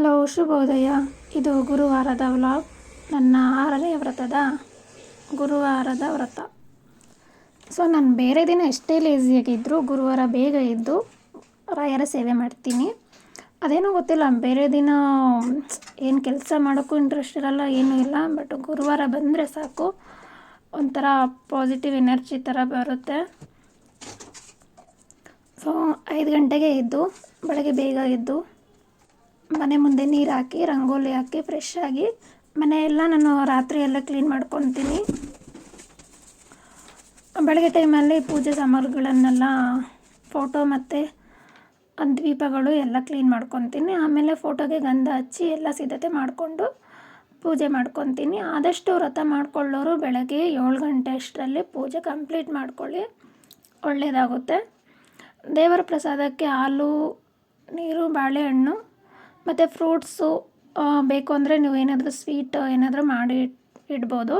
Hello ಶುಭೋದಯ. ಇದು ಗುರುವಾರದ vlog. ನನ್ನ ಆರನೇ ವ್ರತದ ಗುರುವಾರದ ವ್ರತ. ಸೊ, ನಾನು ಬೇರೆ ದಿನ ಎಷ್ಟೇ ಲೇಸಿಯಾಗಿದ್ದರೂ ಗುರುವಾರ ಬೇಗ ಇದ್ದು ರಾಯರ ಸೇವೆ ಮಾಡ್ತೀನಿ. ಅದೇನೋ ಗೊತ್ತಿಲ್ಲ, ಬೇರೆ ದಿನ ಏನು ಕೆಲಸ ಮಾಡೋಕ್ಕೂ ಇಂಟ್ರೆಸ್ಟ್ ಇರಲ್ಲ, ಏನೂ ಇಲ್ಲ ಬಟ್ ಗುರುವಾರ ಬಂದರೆ ಸಾಕು. ಒಂಥರ ಪಾಸಿಟಿವ್ ಎನರ್ಜಿ ಥರ ಬರುತ್ತೆ. ಸೊ, ಐದು ಗಂಟೆಗೆ ಇದ್ದು ಬೆಳಗ್ಗೆ ಬೇಗ ಎದ್ದು ಮನೆ ಮುಂದೆ ನೀರು ಹಾಕಿ, ರಂಗೋಲಿ ಹಾಕಿ ಫ್ರೆಶ್ ಆಗಿ ಮನೆಯೆಲ್ಲ ನಾನು ರಾತ್ರಿ ಎಲ್ಲ ಕ್ಲೀನ್ ಮಾಡ್ಕೊತೀನಿ. ಬೆಳಗ್ಗೆ ಟೈಮಲ್ಲಿ ಪೂಜೆ ಸಾಮಾನುಗಳನ್ನೆಲ್ಲ ಫೋಟೋ ಮತ್ತು ದೀಪಗಳು ಎಲ್ಲ ಕ್ಲೀನ್ ಮಾಡ್ಕೊತೀನಿ. ಆಮೇಲೆ ಫೋಟೋಗೆ ಗಂಧ ಹಚ್ಚಿ ಎಲ್ಲ ಸಿದ್ಧತೆ ಮಾಡಿಕೊಂಡು ಪೂಜೆ ಮಾಡ್ಕೊತೀನಿ. ಆದಷ್ಟು ವ್ರತ ಮಾಡಿಕೊಳ್ಳೋರು ಬೆಳಗ್ಗೆ ಏಳು ಗಂಟೆ ಅಷ್ಟರಲ್ಲಿ ಪೂಜೆ ಕಂಪ್ಲೀಟ್ ಮಾಡ್ಕೊಳ್ಳಿ. ಒಳ್ಳೆಯದಾಗುತ್ತೆ ದೇವರ ಪ್ರಸಾದಕ್ಕೆ ಹಾಲು, ನೀರು, ಬಾಳೆಹಣ್ಣು ಮತ್ತು ಫ್ರೂಟ್ಸು ಬೇಕು ಅಂದರೆ ನೀವು ಏನಾದರೂ ಸ್ವೀಟ್ ಏನಾದರೂ ಮಾಡಿ ಇಡ್ಬೋದು.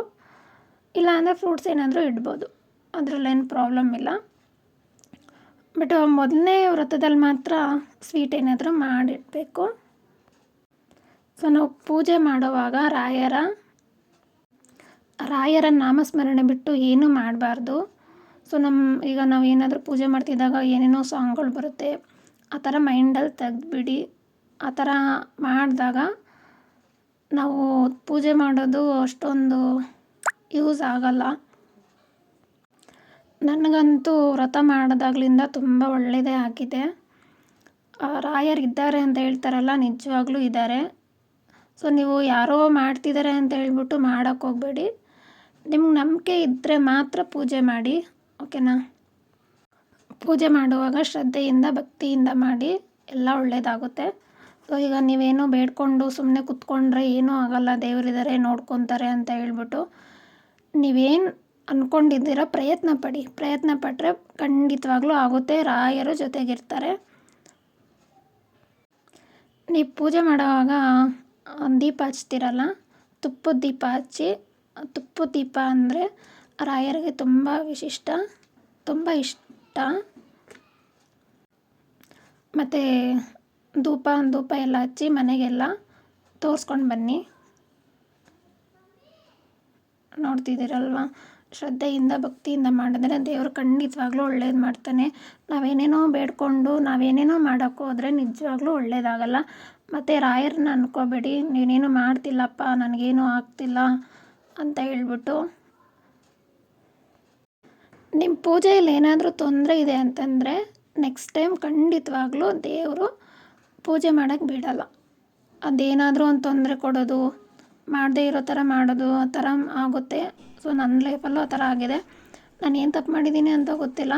ಇಲ್ಲ ಅಂದರೆ ಫ್ರೂಟ್ಸ್ ಏನಾದರೂ ಇಡ್ಬೋದು. ಅದರಲ್ಲೇನು ಪ್ರಾಬ್ಲಮ್ ಇಲ್ಲ. ಬಟ್ ಮೊದಲನೇ ವ್ರತದಲ್ಲಿ ಮಾತ್ರ ಸ್ವೀಟ್ ಏನಾದರೂ ಮಾಡಿಡಬೇಕು. ಸೊ ನಾವು ಪೂಜೆ ಮಾಡುವಾಗ ರಾಯರ ರಾಯರ ನಾಮಸ್ಮರಣೆ ಬಿಟ್ಟು ಏನೂ ಮಾಡಬಾರ್ದು. ಸೊ ನಮ್ಮ ಈಗ ನಾವು ಏನಾದರೂ ಪೂಜೆ ಮಾಡ್ತಿದ್ದಾಗ ಏನೇನೋ ಸಾಂಗ್ಗಳು ಬರುತ್ತೆ, ಆ ಥರ ಮೈಂಡಲ್ಲಿ ತೆಗೆದ್ಬಿಡಿ. ಆ ಥರ ಮಾಡಿದಾಗ ನಾವು ಪೂಜೆ ಮಾಡೋದು ಅಷ್ಟೊಂದು ಯೂಸ್ ಆಗಲ್ಲ. ನನಗಂತೂ ವ್ರತ ಮಾಡಿದಾಗ್ಲಿಂದ ತುಂಬ ಒಳ್ಳೆಯದೇ ಆಗಿದೆ. ರಾಯರಿದ್ದಾರೆ ಅಂತ ಹೇಳ್ತಾರಲ್ಲ, ನಿಜವಾಗ್ಲೂ ಇದ್ದಾರೆ. ಸೊ, ನೀವು ಯಾರೋ ಮಾಡ್ತಿದ್ದಾರೆ ಅಂತ ಹೇಳ್ಬಿಟ್ಟು ಮಾಡೋಕ್ಕೆ ಹೋಗಬೇಡಿ. ನಿಮ್ಗೆ ನಂಬಿಕೆ ಇದ್ದರೆ ಮಾತ್ರ ಪೂಜೆ ಮಾಡಿ, ಓಕೆನಾ? ಪೂಜೆ ಮಾಡುವಾಗ ಶ್ರದ್ಧೆಯಿಂದ, ಭಕ್ತಿಯಿಂದ ಮಾಡಿ, ಎಲ್ಲ ಒಳ್ಳೆಯದಾಗುತ್ತೆ. ಸೊ ಈಗ ನೀವೇನೋ ಬೇಡ್ಕೊಂಡು ಸುಮ್ಮನೆ ಕುತ್ಕೊಂಡ್ರೆ ಏನೂ ಆಗಲ್ಲ ದೇವರಿದ್ದಾರೆ ನೋಡ್ಕೊತಾರೆ ಅಂತ ಹೇಳ್ಬಿಟ್ಟು ನೀವೇನು ಅಂದ್ಕೊಂಡಿದ್ದೀರ ಪ್ರಯತ್ನ ಪಡಿ. ಪ್ರಯತ್ನ ಪಟ್ಟರೆ ಖಂಡಿತವಾಗ್ಲೂ ಆಗುತ್ತೆ, ರಾಯರು ಜೊತೆಗಿರ್ತಾರೆ. ನೀವು ಪೂಜೆ ಮಾಡುವಾಗ ದೀಪ ಹಚ್ತಿರಲ್ಲ ತುಪ್ಪದ ದೀಪ ಹಚ್ಚಿ ತುಪ್ಪದ ದೀಪ ಅಂದರೆ ರಾಯರಿಗೆ ತುಂಬ ವಿಶಿಷ್ಟ, ತುಂಬ ಇಷ್ಟ. ಮತ್ತು ಧೂಪ ಧೂಪ ಎಲ್ಲ ಹಚ್ಚಿ ಮನೆಗೆಲ್ಲ ತೋರಿಸ್ಕೊಂಡು ಬನ್ನಿ. ನೋಡ್ತಿದ್ದೀರಲ್ವ? ಶ್ರದ್ಧೆಯಿಂದ, ಭಕ್ತಿಯಿಂದ ಮಾಡಿದ್ರೆ ದೇವರು ಖಂಡಿತವಾಗ್ಲೂ ಒಳ್ಳೇದು ಮಾಡ್ತಾನೆ. ನಾವೇನೇನೋ ಬೇಡ್ಕೊಂಡು, ನಾವೇನೇನೋ ಮಾಡೋಕ್ಕೆ ಹೋದರೆ ನಿಜವಾಗ್ಲೂ ಒಳ್ಳೇದಾಗಲ್ಲ. ಮತ್ತು ರಾಯರನ್ನ ಅನ್ಕೋಬೇಡಿ, ನೀನೇನು ಮಾಡ್ತಿಲ್ಲಪ್ಪ, ನನಗೇನು ಆಗ್ತಿಲ್ಲ ಅಂತ ಹೇಳ್ಬಿಟ್ಟು. ನಿಮ್ಮ ಪೂಜೆಯಲ್ಲಿ ಏನಾದರೂ ತೊಂದರೆ ಇದೆ ಅಂತಂದರೆ ನೆಕ್ಸ್ಟ್ ಟೈಮ್ ಖಂಡಿತವಾಗ್ಲೂ ದೇವರು ಪೂಜೆ ಮಾಡೋಕ್ಕೆ ಬಿಡಲ್ಲ. ಅದೇನಾದರೂ ಒಂದು ತೊಂದರೆ ಕೊಡೋದು, ಮಾಡದೇ ಇರೋ ಥರ ಮಾಡೋದು, ಆ ಥರ ಆಗುತ್ತೆ. ಸೊ ನನ್ನ ಲೈಫಲ್ಲೂ ಆ ಥರ ಆಗಿದೆ. ನಾನು ಏನು ತಪ್ಪು ಮಾಡಿದ್ದೀನಿ ಅಂತ ಗೊತ್ತಿಲ್ಲ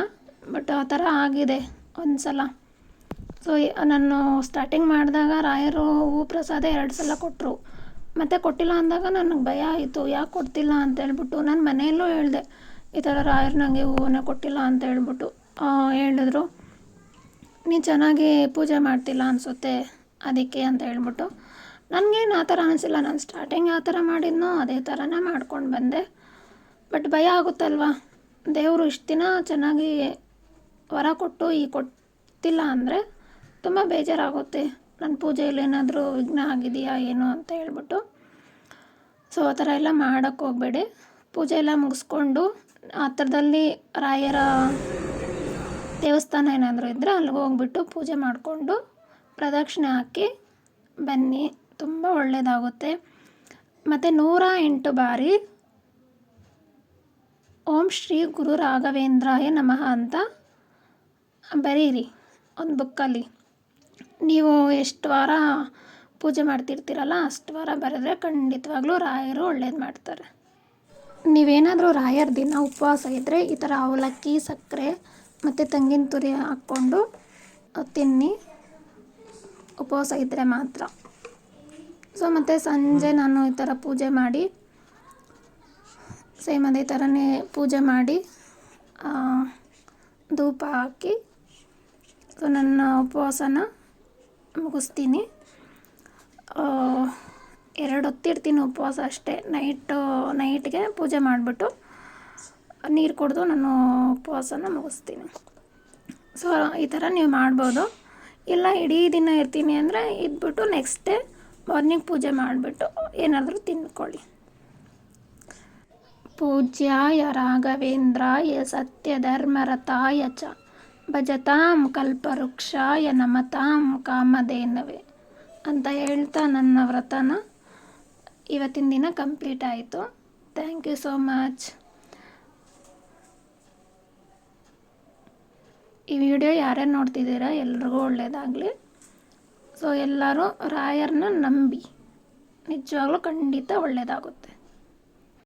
ಬಟ್ ಆ ಥರ ಆಗಿದೆ ಒಂದು ಸಲ ಸೊ ನಾನು ಸ್ಟಾರ್ಟಿಂಗ್ ಮಾಡಿದಾಗ ರಾಯರು ಹೂ ಪ್ರಸಾದ ಎರಡು ಸಲ ಕೊಟ್ಟರು ಮತ್ತು ಕೊಟ್ಟಿಲ್ಲ ಅಂದಾಗ ನನಗೆ ಭಯ ಆಯಿತು, ಯಾಕೆ ಕೊಡ್ತಿಲ್ಲ ಅಂತ ಹೇಳ್ಬಿಟ್ಟು ನಾನು ಮನೆಯಲ್ಲೂ ಹೇಳಿದೆ, ಈ ಥರ ರಾಯರು ನನಗೆ ಹೂವನ್ನ ಕೊಟ್ಟಿಲ್ಲ ಅಂತ ಹೇಳ್ಬಿಟ್ಟು ಹೇಳಿದ್ರು. ನೀನು ಚೆನ್ನಾಗಿ ಪೂಜೆ ಮಾಡ್ತಿಲ್ಲ ಅನಿಸುತ್ತೆ, ಅದಕ್ಕೆ ಅಂತ ಹೇಳ್ಬಿಟ್ಟು. ನನಗೇನು ಆ ಥರ ಅನಿಸಿಲ್ಲ, ನಾನು ಸ್ಟಾರ್ಟಿಂಗ್ ಯಾವ ಥರ ಮಾಡಿದ್ನೋ ಅದೇ ಥರನೇ ಮಾಡ್ಕೊಂಡು ಬಂದೆ. ಬಟ್ ಭಯ ಆಗುತ್ತಲ್ವ? ದೇವರು ಇಷ್ಟು ದಿನ ಚೆನ್ನಾಗಿ ವರ ಕೊಟ್ಟು ಈ ಕೊಟ್ಟಿಲ್ಲ ಅಂದರೆ ತುಂಬ ಬೇಜಾರಾಗುತ್ತೆ. ನನ್ನ ಪೂಜೆಯಲ್ಲಿ ಏನಾದರೂ ವಿಘ್ನ ಆಗಿದೆಯಾ, ಏನು ಅಂತ ಹೇಳ್ಬಿಟ್ಟು. ಸೊ ಆ ಥರ ಎಲ್ಲ ಮಾಡೋಕ್ಕೆ ಹೋಗಬೇಡಿ. ಪೂಜೆ ಎಲ್ಲ ಮುಗಿಸ್ಕೊಂಡು ಹತ್ರದಲ್ಲಿ ರಾಯರ ದೇವಸ್ಥಾನ ಏನಾದರೂ ಇದ್ದರೆ ಅಲ್ಲಿಗೆ ಹೋಗ್ಬಿಟ್ಟು ಪೂಜೆ ಮಾಡಿಕೊಂಡು ಪ್ರದಕ್ಷಿಣೆ ಹಾಕಿ ಬನ್ನಿ. ತುಂಬ ಒಳ್ಳೆಯದಾಗುತ್ತೆ ಮತ್ತು ನೂರ ಎಂಟು ಬಾರಿ ಓಂ ಶ್ರೀ ಗುರು ರಾಘವೇಂದ್ರಾಯ ನಮಃ ಅಂತ ಬರೀರಿ, ಒಂದು ಬುಕ್ಕಲ್ಲಿ. ನೀವು ಎಷ್ಟು ವಾರ ಪೂಜೆ ಮಾಡ್ತಿರ್ತೀರಲ್ಲ, ಅಷ್ಟು ವಾರ ಬರೆದ್ರೆ ಖಂಡಿತವಾಗ್ಲೂ ರಾಯರು ಒಳ್ಳೇದು ಮಾಡ್ತಾರೆ. ನೀವೇನಾದರೂ ರಾಯರ ದಿನ ಉಪವಾಸ ಇದ್ದರೆ ಈ ಥರ ಅವಲಕ್ಕಿ, ಸಕ್ಕರೆ ಮತ್ತು ತೆಂಗಿನ ತುರಿ ಹಾಕ್ಕೊಂಡು ತಿನ್ನಿ. ಉಪವಾಸ ಇದ್ದರೆ ಮಾತ್ರ. ಸೊ ಮತ್ತು ಸಂಜೆ ನಾನು ಈ ಥರ ಪೂಜೆ ಮಾಡಿ ಸೇಮ್ ಅದೇ ಥರನೇ ಪೂಜೆ ಮಾಡಿ ಧೂಪ ಹಾಕಿ ಸೊ ನನ್ನ ಉಪವಾಸನ ಮುಗಿಸ್ತೀನಿ. ಎರಡು ಹೊತ್ತಿರ್ತೀನಿ ಉಪವಾಸ ಅಷ್ಟೇ. ನೈಟು ನೈಟ್ಗೆ ಪೂಜೆ ಮಾಡಿಬಿಟ್ಟು. ನೀರು ಕುಡಿದು ನಾನು ಉಪವಾಸನ ಮುಗಿಸ್ತೀನಿ. ಸೊ ಈ ಥರ ನೀವು ಮಾಡ್ಬೋದು. ಇಲ್ಲ, ಇಡೀ ದಿನ ಇರ್ತೀನಿ ಅಂದರೆ ಇದ್ಬಿಟ್ಟು ನೆಕ್ಸ್ಟ್ ಡೇ ಮಾರ್ನಿಂಗ್ ಪೂಜೆ ಮಾಡಿಬಿಟ್ಟು ಏನಾದರೂ ತಿಂದ್ಕೊಳ್ಳಿ. ಪೂಜ್ಯಾಯ ಸತ್ಯ ಧರ್ಮರಥಾಯ ಚ ಭಜತಾಂ ಕಲ್ಪವೃಕ್ಷಾಯ ನಮತಾಂ ಕಾಮಧೇನವೇ ಅಂತ ಹೇಳ್ತಾ ನನ್ನ ವ್ರತನ. ಇವತ್ತಿನ ದಿನ ಕಂಪ್ಲೀಟ್ ಆಯಿತು. ಥ್ಯಾಂಕ್ ಯು ಸೋ ಮಚ್ ಈ ವಿಡಿಯೋ ಯಾರ್ಯಾರು ನೋಡ್ತಿದ್ದೀರಾ ಎಲ್ರಿಗೂ ಒಳ್ಳೆಯದಾಗಲಿ ಸೊ ಎಲ್ಲರೂ ರಾಯರನ್ನ ನಂಬಿ. ನಿಜವಾಗ್ಲೂ ಖಂಡಿತ ಒಳ್ಳೆಯದಾಗುತ್ತೆ